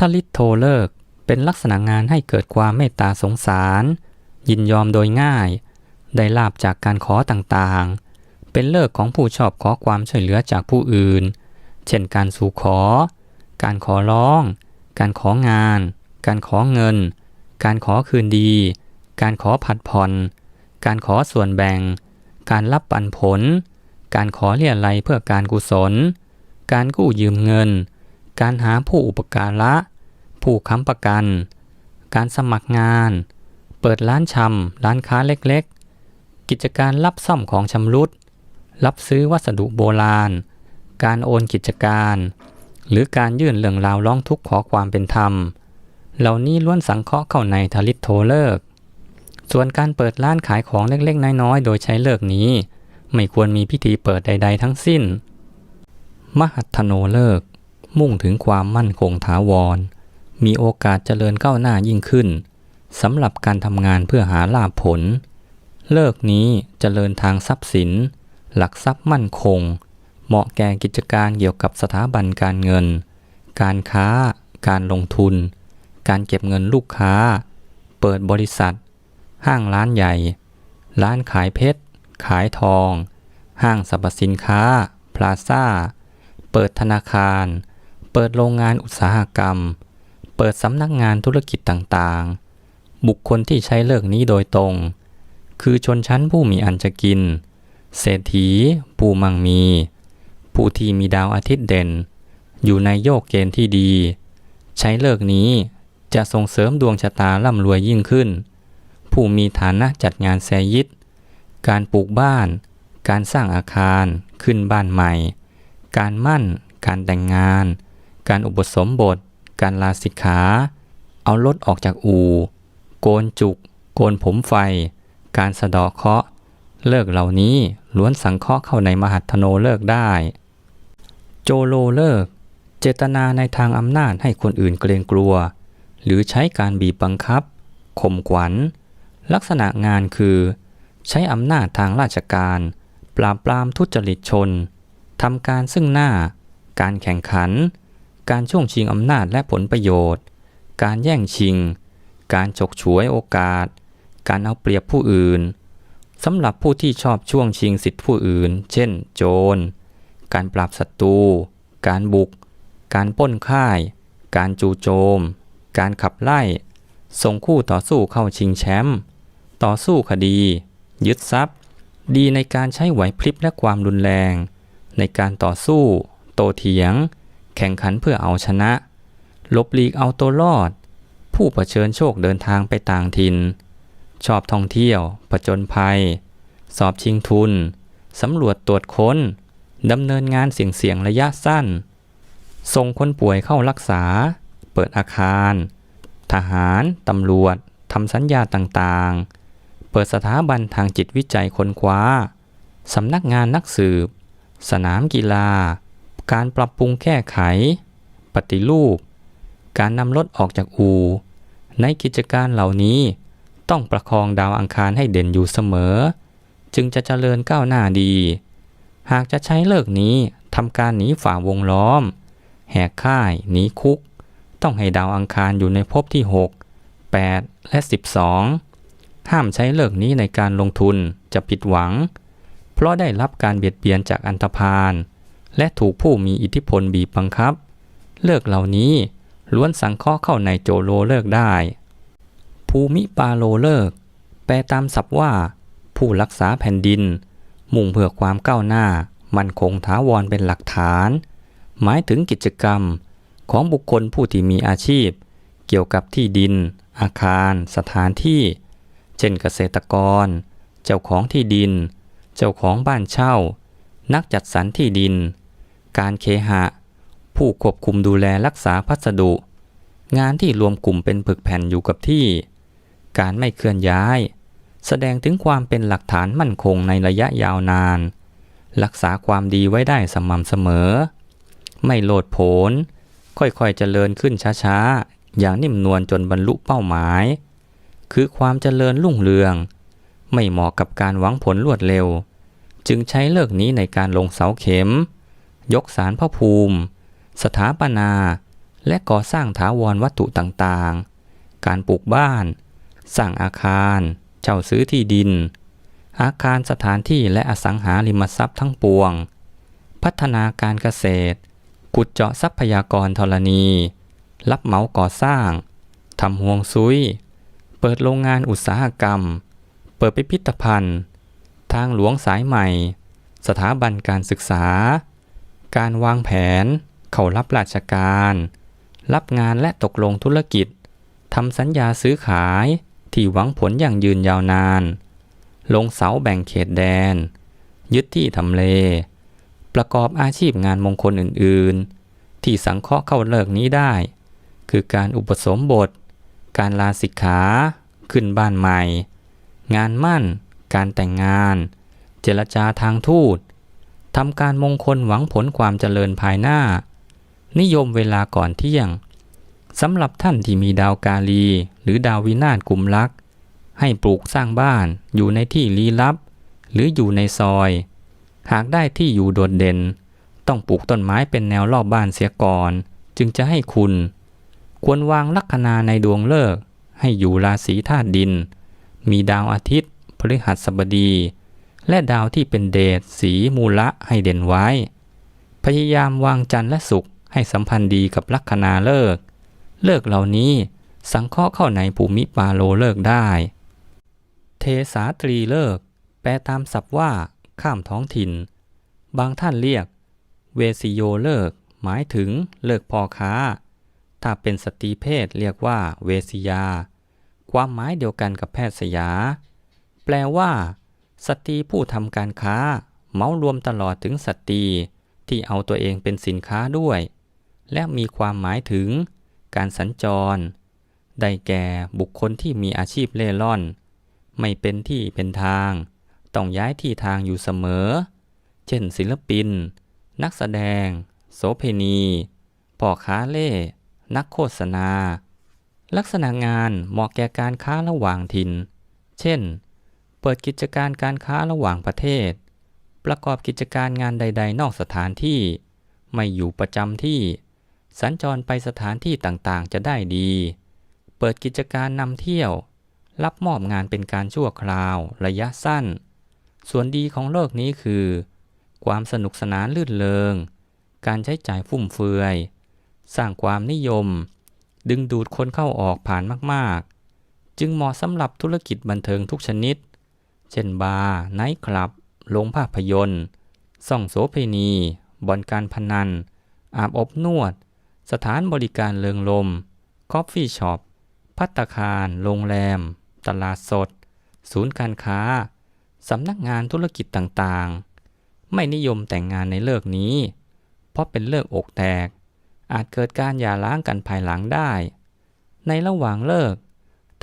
ถ้าลิทโทเลิกเป็นลักษณะงานให้เกิดความเมตตาสงสาร ยินยอมโดยง่าย ได้ลาบจากการขอต่างๆ เป็นเลิกของผู้ชอบขอความช่วยเหลือจากผู้อื่น เช่นการสู่ขอ การขอร้อง การของาน การขอเงิน การขอคืนดี การขอผัดผ่อน การขอส่วนแบ่ง การรับปันผล การขอเรียอะไรเพื่อการกุศล การกู้ยืมเงิน การหาผู้อุปการะ ผู้ค้ำประกัน การสมัครงาน เปิดร้านชำร้านค้าเล็กๆ กิจการรับซ่อมของชำรุด รับซื้อวัสดุโบราณ การโอนกิจการ หรือการยื่นเรื่องราวร้องทุกข์ขอความเป็นธรรม เหล่านี้ล้วนสังเคราะห์เข้าในทลิตโทเลิก ส่วนการเปิดร้านขายของเล็กๆ น้อยๆ โดยใช้เลิกนี้ ไม่ควรมีพิธีเปิดใด ๆ ทั้งสิ้น มหัตโนเลิก มุ่งถึงความมั่นคงถาวร มีโอกาสเจริญก้าวหน้ายิ่งขึ้นสำหรับการทำงานเพื่อหาลาภผล เลิกนี้เจริญทางทรัพย์สิน หลักทรัพย์มั่นคง เหมาะแก่กิจการเกี่ยวกับสถาบันการเงิน การค้า การลงทุน การเก็บเงินลูกค้า เปิดบริษัท ห้างร้านใหญ่ ร้านขายเพชร ขายทอง ห้างสรรพสินค้า พลาซ่า เปิดธนาคาร เปิดโรงงานอุตสาหกรรม เปิดสำนักงานธุรกิจต่างๆ บุคคลที่ใช้เลิกนี้โดยตรง คือชนชั้นผู้มีอันจะกิน เศรษฐี ผู้มั่งมี ผู้ที่มีดาวอาทิตย์เด่น อยู่ในโยกเกณฑ์ที่ดี ใช้เลิกนี้จะส่งเสริมดวงชะตาร่ำรวยยิ่งขึ้น ผู้มีฐานะจัดงานแซยิต การปลูกบ้าน การสร้างอาคาร ขึ้นบ้านใหม่ การมั่น การแต่งงาน การอุปสมบท การลาสิกขา เอารถออกจากอู่ โกนจุก โกนผมไฟ การสะเดาะเคาะ เลิกเหล่านี้ล้วนสังเคราะห์เข้าในมหัตโนเลิกได้ โจโลเลิก เจตนาในทางอำนาจให้คนอื่นเกรงกลัว หรือใช้การบีบบังคับข่มขวัญ ลักษณะงานคือ ใช้อำนาจทางราชการ ปราบปรามทุจริตชนทำการซึ่งหน้า การแข่งขัน การช่วงชิงอำนาจและผลประโยชน์ การแย่งชิง การฉกฉวยโอกาส การเอาเปรียบผู้อื่นสำหรับผู้ที่ชอบช่วงชิงสิทธิผู้อื่น เช่น โจร การปราบศัตรู การบุก การป้นค่าย การจู่โจม การขับไล่ ส่งคู่ต่อสู้เข้าชิงแชมป์ ต่อสู้คดี ยึดทรัพย์ ดีในการใช้ไหวพริบและความรุนแรง ในการต่อสู้ โตเถียง แข่งขันเพื่อเอาชนะลบหลีกเอาตัวรอด ผู้เผชิญโชคเดินทางไปต่างถิ่น ชอบท่องเที่ยวผจญภัย สอบชิงทุน สำรวจตรวจค้น ดำเนินงานเสี่ยงๆระยะสั้น ส่งคนป่วยเข้ารักษา เปิดอาคาร ทหาร ตำรวจ ทำสัญญาต่างๆ เปิดสถาบันทางจิตวิจัยค้นคว้า สำนักงานนักสืบ สนามกีฬา การปรับปรุงแก้ไข ปฏิรูป การนำรถออกจากอู่ ในกิจการเหล่านี้ต้องประคองดาวอังคารให้เด่นอยู่เสมอ จึงจะเจริญก้าวหน้าดี หากจะใช้เลิกนี้ทำการหนีฝ่าวงล้อม แหกค่ายหนีคุก ต้องให้ดาวอังคารอยู่ในภพที่ 6 8 และ 12 ห้ามใช้เลิกนี้ในการลงทุนจะผิดหวัง เพราะได้รับการเบียดเบียนจากอันธพาล และถูกผู้มีอิทธิพลบีบบังคับ เลิกเหล่านี้ล้วนสังเคราะห์เข้าในโจโลเลิกได้ ภูมิปาโลเลิก แปลตามศัพท์ว่า ผู้รักษาแผ่นดิน มุ่งเพื่อความก้าวหน้า มั่นคงถาวรเป็นหลักฐาน หมายถึงกิจกรรมของบุคคลผู้ที่มีอาชีพ เกี่ยวกับที่ดิน อาคาร สถานที่ เช่นเกษตรกร เจ้าของที่ดิน เจ้าของบ้านเช่า นักจัดสรรที่ดิน การเคหะ ผู้ควบคุมดูแลรักษาพัสดุ งานที่รวมกลุ่มเป็นผึกแผ่นอยู่กับที่ การไม่เคลื่อนย้าย แสดงถึงความเป็นหลักฐานมั่นคงในระยะยาวนาน รักษาความดีไว้ได้สม่ำเสมอ ไม่โลดโผนค่อยๆเจริญขึ้นช้าๆ อย่างนิ่มนวลจนบรรลุเป้าหมาย คือความเจริญรุ่งเรือง ไม่เหมาะกับการหวังผลรวดเร็ว จึงใช้เลิกนี้ในการลงเสาเข็ม ยกสารพระภูมิ สถาปนา และก่อสร้างถาวรวัตถุต่างๆ การปลูกบ้าน สร้างอาคาร เช่าซื้อที่ดิน อาคารสถานที่และอสังหาริมทรัพย์ทั้งปวง พัฒนาการเกษตร ขุดเจาะทรัพยากรธรณี รับเหมาก่อสร้างทำห่วงซุย เปิดโรงงานอุตสาหกรรม เปิดพิพิธภัณฑ์ ทางหลวงสายใหม่ สถาบันการศึกษา การวางแผน เข้ารับราชการ รับงานและตกลงธุรกิจ ทำสัญญาซื้อขายที่หวังผลอย่างยืนยาวนาน ลงเสาแบ่งเขตแดน ยึดที่ทำเล ประกอบอาชีพงานมงคลอื่น ๆ ที่สังเคราะห์เข้าเลิกนี้ได้ คือการอุปสมบท การลาสิกขา ขึ้นบ้านใหม่ งานมั่น การแต่งงาน เจรจาทางทูต ทำการมงคลหวังผลความเจริญภายหน้า นิยมเวลาก่อนเที่ยงสำหรับท่านที่มีดาวกาลี หรือดาววินาศกลุ่มลัก ให้ปลูกสร้างบ้านอยู่ในที่ลี้ลับ หรืออยู่ในซอย หากได้ที่อยู่โดดเด่น ต้องปลูกต้นไม้เป็นแนวรอบบ้านเสียก่อน จึงจะให้คุณ ควรวางลัคนาในดวงเลิก ให้อยู่ราศีธาตุดิน มีดาวอาทิตย์ พฤหัสบดี และดาวที่เป็นเดชสีมูละให้เด่นไว้ พยายามวางจันทร์และศุกร์ให้สัมพันธ์ดีกับลัคนาเลิก เลิกเหล่านี้สังเคราะห์เข้าในภูมิปาโลเลิกได้ เทสาตรีเลิก แปลตามศัพท์ว่าข้ามท้องถิ่น บางท่านเรียก เวสิโยเลิก หมายถึงเลิกพอค้า ถ้าเป็นสตรีเพศเรียกว่าเวสิยา ความหมายเดียวกันกับแพทย์สยา แปลว่า สตรีผู้ทำการค้าเมารวมตลอดถึงสตรีที่เอาตัวเองเป็นสินค้าด้วย และมีความหมายถึงการสัญจร ได้แก่บุคคลที่มีอาชีพเล่ร่อน ไม่เป็นที่เป็นทาง ต้องย้ายที่ทางอยู่เสมอ เช่นศิลปิน นักแสดง โสเพณีพ่อค้าเล่ นักโฆษณา ลักษณะงานเหมาะแก่การค้าระหว่างถิ่น เช่น เปิดกิจการการค้าระหว่างประเทศ ประกอบกิจการงานใด ๆ นอกสถานที่ ไม่อยู่ประจำที่ สัญจรไปสถานที่ต่างๆ จะได้ดี เปิดกิจการนำเที่ยว รับมอบงานเป็นการชั่วคราว ระยะสั้น ส่วนดีของโลกนี้คือ ความสนุกสนานลื่นเลง การใช้จ่ายฟุ่มเฟือย สร้างความนิยม ดึงดูดคนเข้าออกผ่านมากๆ จึงเหมาะสำหรับธุรกิจบันเทิงทุกชนิด เช่นบาร์ไนท์คลับโรงภาพยนตร์ส่องโสเพณีบ่อนการพนัน อาบอบนวด สถานบริการเลิงลม คอฟฟี่ช็อป พัตคาร โรงแรม ตลาดสด ศูนย์การค้า สำนักงานธุรกิจต่างๆ ไม่นิยมแต่งงานในเลิกนี้ เพราะเป็นเลิกอกแตก อาจเกิดการหย่าร้างกันภายหลังได้ ในระหว่างเลิก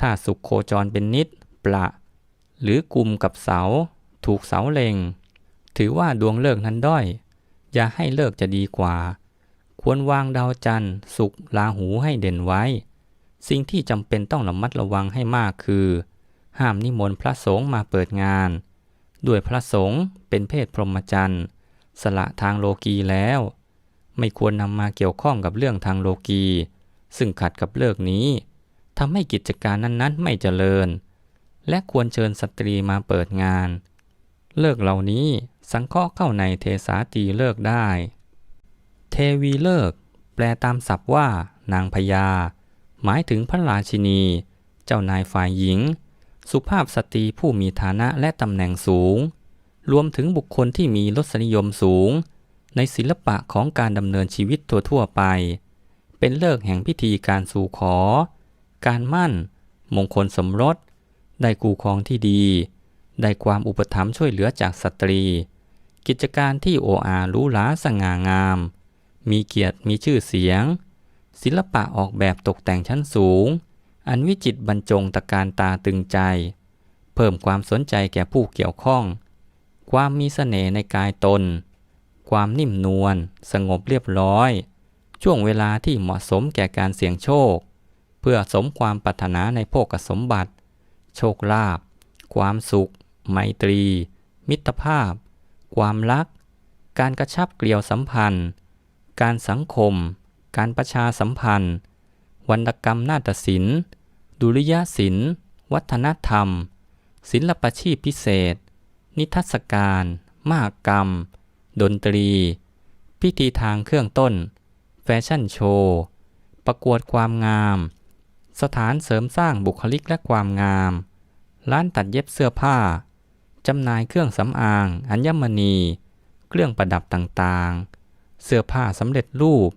ถ้าสุขโคจรเป็นนิด ประ หรือกลุ่มกับเสา ถูกเสาเล็ง ถือว่าดวงเลิกนั้นด้อย อย่าให้เลิกจะดีกว่า ควรวางดาวจันทร์สุกร์ราหูให้เด่นไว้ สิ่งที่จำเป็นต้องระมัดระวังให้มากคือ ห้ามนิมนต์พระสงฆ์มาเปิดงาน ด้วยพระสงฆ์เป็นเพศพรหมจรรย์สละทางโลกีแล้ว ไม่ควรนำมาเกี่ยวข้องกับเรื่องทางโลกี ซึ่งขัดกับเลิกนี้ทำให้กิจการนั้นๆ ไม่เจริญ และควรเชิญสตรีมาเปิดงาน เลิกเหล่านี้สังเคราะห์เข้าในเทสาตีเลิกได้ เทวีเลิก แปลตามศัพท์ว่า นางพญา หมายถึงพระราชินี เจ้านายฝ่ายหญิง สุภาพสตรีผู้มีฐานะและตำแหน่งสูง รวมถึงบุคคลที่มีรสนิยมสูง ในศิลปะของการดำเนินชีวิตทั่วๆไป เป็นเลิกแห่งพิธีการสู่ขอ การมั่น มงคลสมรส ได้กูครองที่ดี ได้ความอุปถัมภ์ช่วยเหลือจากสตรี กิจการที่โออารู้หลาสง่างาม มีเกียรติมีชื่อเสียง ศิลปะออกแบบตกแต่งชั้นสูง อันวิจิตบรรจงตะการตาตึงใจ เพิ่มความสนใจแก่ผู้เกี่ยวข้อง ความมีเสน่ห์ในกายตน ความนิ่มนวลสงบเรียบร้อย ช่วงเวลาที่เหมาะสมแก่การเสี่ยงโชค เพื่อสมความปรารถนาในโภคสมบัติ โชคลาภความสุข ไมตรี มิตรภาพ ความรัก การกระชับเกลียวสัมพันธ์ การสังคม การประชาสัมพันธ์ วรรณกรรมนาฏศิลป์ ดุริยศิลป์ วัฒนธรรม ศิลปชีพพิเศษ นิทรรศการ มหกรรม ดนตรี พิธีทางเครื่องต้น แฟชั่นโชว์ ประกวดความงาม สถานเสริมสร้างบุคลิกและความงาม ร้านตัดเย็บเสื้อผ้า จำหน่ายเครื่องสำอาง อัญมณี เครื่องประดับต่างๆ เสื้อผ้าสำเร็จรูป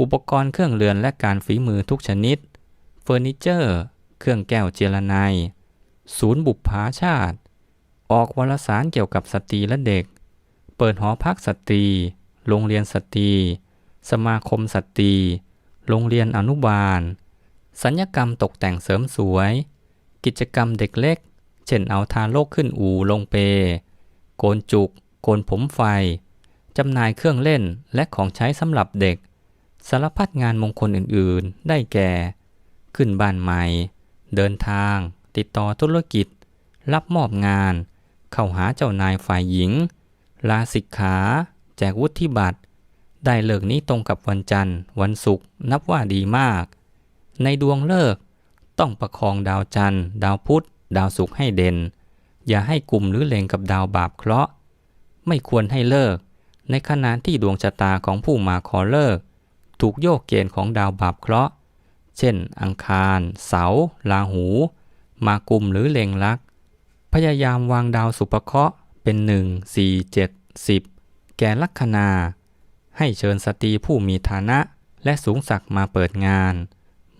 อุปกรณ์เครื่องเรือนและการฝีมือทุกชนิด เฟอร์นิเจอร์ เครื่องแก้วเจรไนศูนย์บุปผาชาติ ออกวารสารเกี่ยวกับสตรีและเด็ก เปิดหอพักสตรี โรงเรียนสตรี สมาคมสตรี โรงเรียนอนุบาล สัญญกรรมตกแต่งเสริมสวย กิจกรรมเด็กเล็ก เช่นเอาทาโลกขึ้นอู่ลงเป โกนจุก โกนผมไฟ จำหน่ายเครื่องเล่นและของใช้สำหรับเด็ก สารพัดงานมงคลอื่นๆ ได้แก่ ขึ้นบ้านใหม่ เดินทาง ติดต่อธุรกิจ รับมอบงาน เข้าหาเจ้านายฝ่ายหญิง ลาสิกขา แจกวุฒิบัตร ได้เลิกนี้ตรงกับวันจันทร์ วันศุกร์นับว่าดีมาก ในดวงเลิกต้องประคองดาวจันทร์ ดาวพุธ ดาวศุกร์ให้เด่น อย่าให้กลุ่มหรือเลงกับดาวบาปเคราะห์ ไม่ควรให้เลิก ในขณะที่ดวงชะตาของผู้มาขอเลิก ถูกโยกเกณฑ์ของดาวบาปเคราะห์ เช่น อังคาร เสาราหู มากุมหรือเลงลัก พยายามวางดาวสุภเคราะห์เป็นหนึ่งสี่เจ็ดสิบแก่ลัคนา ให้เชิญสตรีผู้มีฐานะและสูงศักดิ์มาเปิดงาน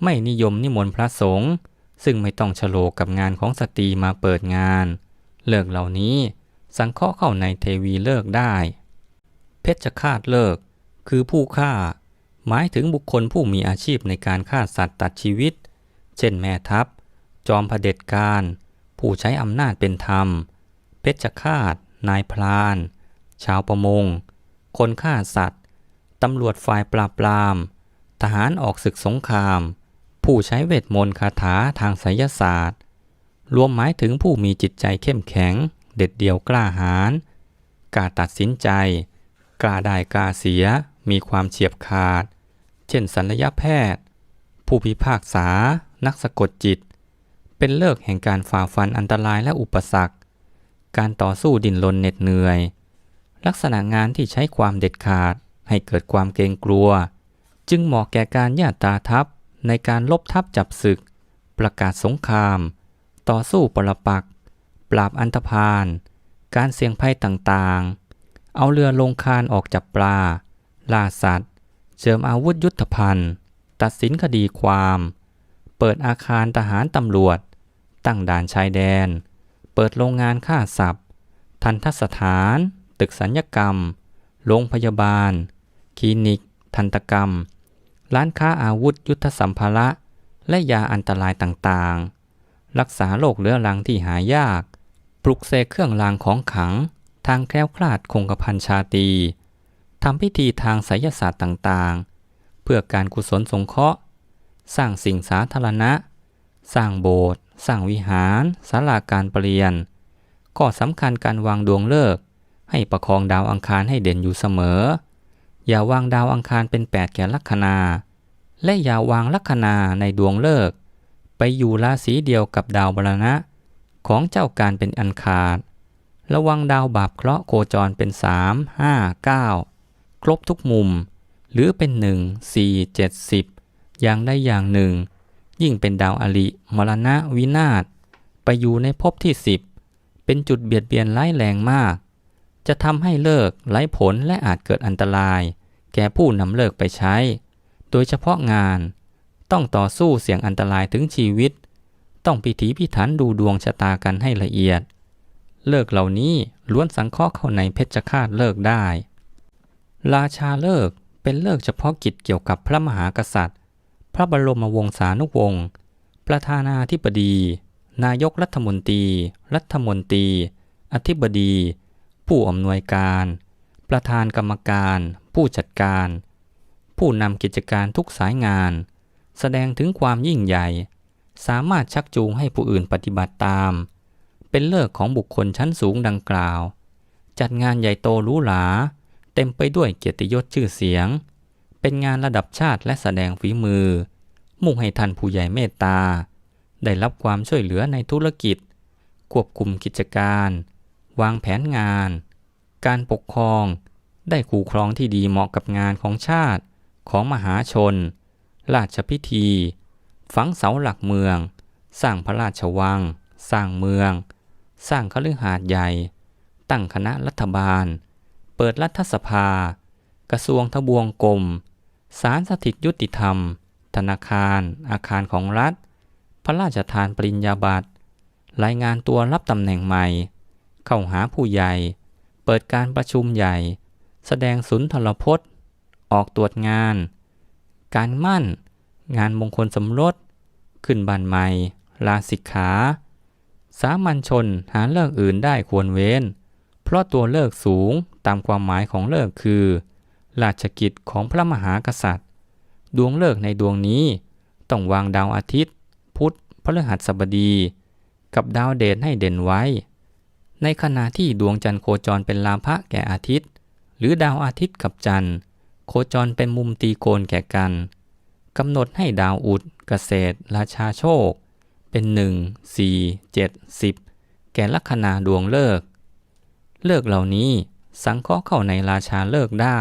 ไม่นิยมนิมนต์พระสงฆ์ซึ่งไม่ต้องฉโลกกับงานของสตรีมาเปิดงาน เลิกเหล่านี้สังเคราะห์เข้าในเทวีเลิกได้ เพชฌฆาตเลิก คือผู้ฆ่า หมายถึงบุคคลผู้มีอาชีพในการฆ่าสัตว์ตัดชีวิต เช่นแม่ทัพ จอมเผด็จการ ผู้ใช้อำนาจเป็นธรรม เพชฌฆาต นายพราน ชาวประมง คนฆ่าสัตว์ตำรวจฝ่ายปราบปราม ทหารออกศึกสงคราม ผู้ใช้เวทมนต์คาถาทางไสยศาสตร์ รวมหมายถึงผู้มีจิตใจเข้มแข็ง เด็ดเดี่ยวกล้าหาญกล้าตัดสินใจ กล้าได้กล้าเสีย มีความเฉียบขาด เช่นศัลยแพทย์ ผู้พิพากษา นักสะกดจิต เป็นเลิกแห่งการฝ่าฟันอันตรายและอุปสรรค การต่อสู้ดิ้นรนเหน็ดเหนื่อย ลักษณะงานที่ใช้ความเด็ดขาดให้เกิดความเกรงกลัว จึงเหมาะแก่การญาตาทัพ ในการลบทัพจับศึก ประกาศสงคราม ต่อสู้ปรปัก ปราบอันธพาล การเสี่ยงภัยต่างๆ เอาเรือลงคานออกจับปลา ล่าสัตว์ เจิมอาวุธยุทธภัณฑ์ ตัดสินคดีความ เปิดอาคารทหารตำรวจ ตั้งด่านชายแดน เปิดโรงงานฆ่าสัตว์ ทันทสถาน ตึกสัญญกรรม โรงพยาบาล คลินิก ทันตกรรม ร้านค้าอาวุธยุทธสัมภาระและยาอันตรายต่างๆ รักษาโรคเรื้อรังที่หายาก ปลุกเสกเครื่องรางของขัง ทางแคล้วคลาดคงกระพันชาตีทำพิธีทางไสยศาสตร์ต่างๆ เพื่อการกุศลสงเคราะห์ สร้างสิ่งสาธารณะ สร้างโบสถ์ สร้างวิหารศาลาการประเรียน ก็สำคัญการวางดวงเลิก ให้ประคองดาวอังคารให้เด่นอยู่เสมอ อย่าวางดาวอังคารเป็นแปดแก่ลัคนา และอย่าวางลัคนาในดวงเลิก ไปอยู่ราศีเดียวกับดาวบรณะ ของเจ้าการเป็นอันขาด ระวังดาวบาปเคราะห์โคจรเป็นสามห้าเก้าครบทุกมุม หรือเป็นหนึ่งสี่เจ็ดสิบอย่างใดอย่างหนึ่ง ยิ่งเป็นดาวอลิมรณะวินาศไปอยู่ในภพที่สิบเป็นจุดเบียดเบียนร้ายแรงมาก จะทำให้เลิกไร้ผลและอาจเกิดอันตราย แก่ผู้นำเลิกไปใช้ โดยเฉพาะงาน ต้องต่อสู้เสี่ยงอันตรายถึงชีวิต ต้องพิถีพิถันดูดวงชะตากันให้ละเอียด เลิกเหล่านี้ล้วนสังเคราะห์เข้าในเพชฌฆาตเลิกได้ ราชาเลิกเป็นเลิกเฉพาะกิจเกี่ยวกับพระมหากษัตริย์ พระบรมวงศานุวงศ์ประธานาธิบดี นายกรัฐมนตรี รัฐมนตรี อธิบดี ผู้อำนวยการ ประธานกรรมการ ผู้จัดการ ผู้นำกิจการทุกสายงาน แสดงถึงความยิ่งใหญ่ สามารถชักจูงให้ผู้อื่นปฏิบัติตาม เป็นเลิกของบุคคลชั้นสูงดังกล่าว จัดงานใหญ่โตหรูหรา เต็มไปด้วยเกียรติยศชื่อเสียง เป็นงานระดับชาติและแสดงฝีมือ มุ่งให้ท่านผู้ใหญ่เมตตา ได้รับความช่วยเหลือในธุรกิจ ควบคุมกิจการ วางแผนงาน การปกครอง ได้คู่ครองที่ดีเหมาะกับงานของชาติ ของมหาชน ราชพิธี ฝังเสาหลักเมือง สร้างพระราชวัง สร้างเมือง สร้างคฤหาสน์ใหญ่ ตั้งคณะรัฐบาล เปิดรัฐสภา กระทรวงทบวงกรมศาลสถิตยุติธรรม ธนาคาร อาคารของรัฐ พระราชทานปริญญาบัตร รายงานตัวรับตำแหน่งใหม่ เข้าหาผู้ใหญ่ เปิดการประชุมใหญ่ แสดงสุนทรพจน์ ออกตรวจงาน การมั่น งานมงคลสมรส ขึ้นบ้านใหม่ ลาสิกขา สามัญชนหาเลิกอื่นได้ควรเว้น เพราะตัวเลิกสูงตามความหมายของเลิกคือราชกิจของพระมหากษัตริย์ ดวงเลิกในดวงนี้ต้องวางดาวอาทิตย์ พุธพฤหัสบดี กับดาวเดชให้เด่นไว้ ในขณะที่ดวงจันทร์โคจรเป็นลาภะแก่อาทิตย์ หรือดาวอาทิตย์กับจันทร์โคจรเป็นมุมตีโกนแก่กันกำหนดให้ดาวอุดเกษตร ราชาโชค เป็นหนึ่งสี่เจ็ดสิบแก่ลัคนาดวงเลิก เลิกเหล่านี้สังเคราะห์เข้าในราชาเลิกได้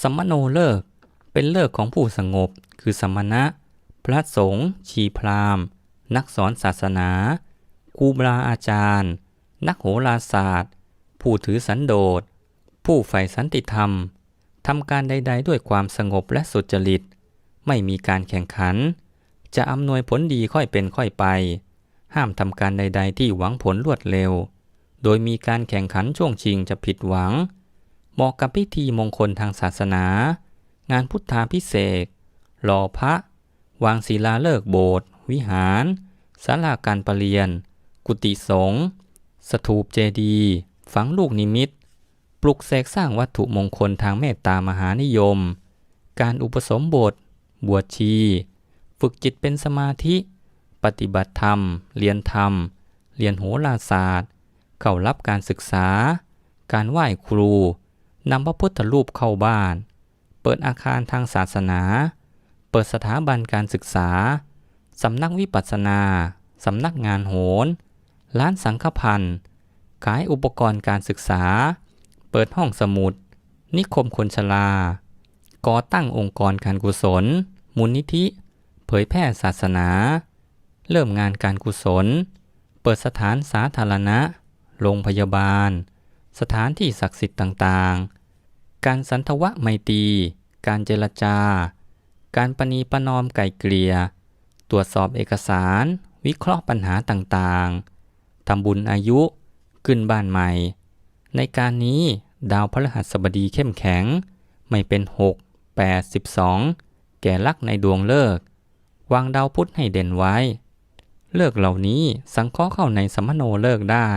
สมโนเลิกเป็นเลิกของผู้สงบ คือสมณะ พระสงฆ์ชีพราหมณ์ นักสอนศาสนาครูบาอาจารย์ นักโหราศาสตร์ ผู้ถือสันโดษ ผู้ใฝ่สันติธรรม ทำการใด ๆ ด้วยความสงบและสุจริต ไม่มีการแข่งขัน จะอำนวยผลดีค่อยเป็นค่อยไป ห้ามทำการใด ๆ ที่หวังผลรวดเร็ว โดยมีการแข่งขันช่วงชิงจะผิดหวัง เหมาะกับพิธีมงคลทางศาสนา งานพุทธาพิเศษหล่อพระ วางศิลาฤกษ์โบสถ์วิหารศาลาการประเรียน กุฏิสงฆ์ สถูปเจดีย์ฝังลูกนิมิต ปลุกเสกสร้างวัตถุมงคลทางเมตตามหานิยม การอุปสมบท บวชชี ฝึกจิตเป็นสมาธิ ปฏิบัติธรรม เรียนธรรม เรียนโหราศาสตร์ เข้ารับการศึกษา การไหว้ครู นำพระพุทธรูปเข้าบ้าน เปิดอาคารทางศาสนา เปิดสถาบันการศึกษา สำนักวิปัสสนา สำนักงานโหร ร้านสังฆพันธ์ขายอุปกรณ์การศึกษา เปิดห้องสมุด นิคมคนชรา ก่อตั้งองค์กรการกุศล มูลนิธิ เผยแพร่ศาสนา เริ่มงานการกุศล เปิดสถานสาธารณะ โรงพยาบาล สถานที่ศักดิ์สิทธิ์ต่างๆ การสันทวะไมตรี การเจรจา การประนีประนอมไก่เกลี่ยตรวจสอบเอกสาร วิเคราะห์ปัญหาต่างๆ ทำบุญอายุขึ้นบ้านใหม่ ในการนี้ดาวพฤหัสบดีเข้มแข็ง ไม่เป็น 6 8 12 แก่ลักในดวงเลิก วางดาวพุธให้เด่นไว้ เลิกเหล่านี้สังเคราะห์เข้าในสมโนเลิกได้